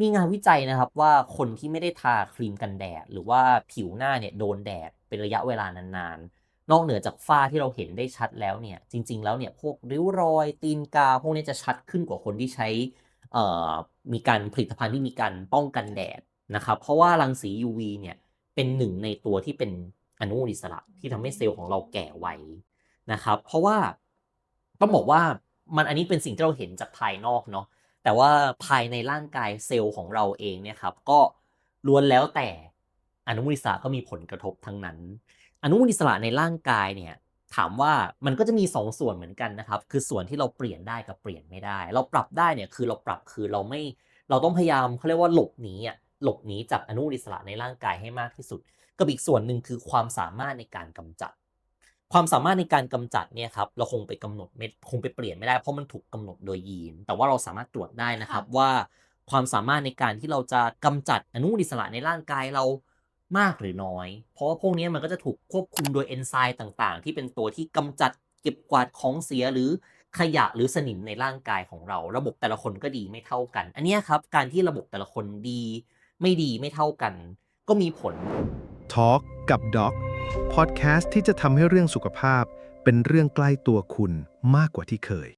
มีงานวิจัยนะครับว่าคนที่ไม่ได้ทาครีมกันแดด หรือว่าผิวหน้าเนี่ยโดนแดดเป็นระยะเวลานานๆ นอกเหนือจากฝ้าที่เราเห็นได้ชัดแล้วเนี่ย จริง ๆ แล้วเนี่ยพวกริ้วรอยตีนกา พวกนี้จะชัดขึ้นกว่าคนที่ใช้อ่อมีการผลิตภัณฑ์ที่มีการป้องกันแดดนะครับ เพราะว่ารังสี UV เนี่ยเป็นหนึ่งในตัวที่เป็นอนุมูลอิสระที่ทำให้เซลล์ของเราแก่ไวนะครับ เพราะว่าต้องบอกว่ามันอันนี้เป็นสิ่งที่เราเห็นจากภายนอกเนาะ แต่ว่าภายในร่างกายเซลล์ของเราเองเนี่ยครับก็ล้วนแล้วแต่อนุมูลอิสระก็มีผลกระทบทั้งนั้น อนุมูลอิสระในร่างกายเนี่ยถามว่ามันก็จะมี2ส่วนเหมือนกันนะครับ คือส่วนที่เราเปลี่ยนได้กับเปลี่ยนไม่ได้ เราปรับได้เนี่ยคือเราปรับคือเราไม่เราต้องพยายามเขาเรียกว่าหลบหนีอะหลบหนีจากอนุมูลอิสระในร่างกายให้มากที่สุด กับอีกส่วนหนึ่งคือความสามารถในการกำจัด ความสามารถในการกำจัดเนี่ยครับเราคงไปกำหนดไม่คงไปเปลี่ยนไม่ได้เพราะมันถูกกำหนดโดยยีน แต่ว่าเราสามารถตรวจได้นะครับว่าความสามารถในการที่เราจะกำจัดอนุมูลอิสระในร่างกายเรามากหรือน้อย เพราะว่าพวกนี้มันก็จะถูกควบคุมโดยเอนไซม์ต่างๆ ที่เป็นตัวที่กำจัดเก็บกวาดของเสียหรือขยะหรือสนิมในร่างกายของเรา ระบบแต่ละคนก็ดีไม่เท่ากัน อันเนี้ยครับการที่ระบบแต่ละคนดี ไม่ดีไม่เท่ากัน ก็มีผล Talk กับ Doc พอดแคสต์ที่จะทำให้เรื่องสุขภาพเป็นเรื่องใกล้ตัวคุณมากกว่าที่เคย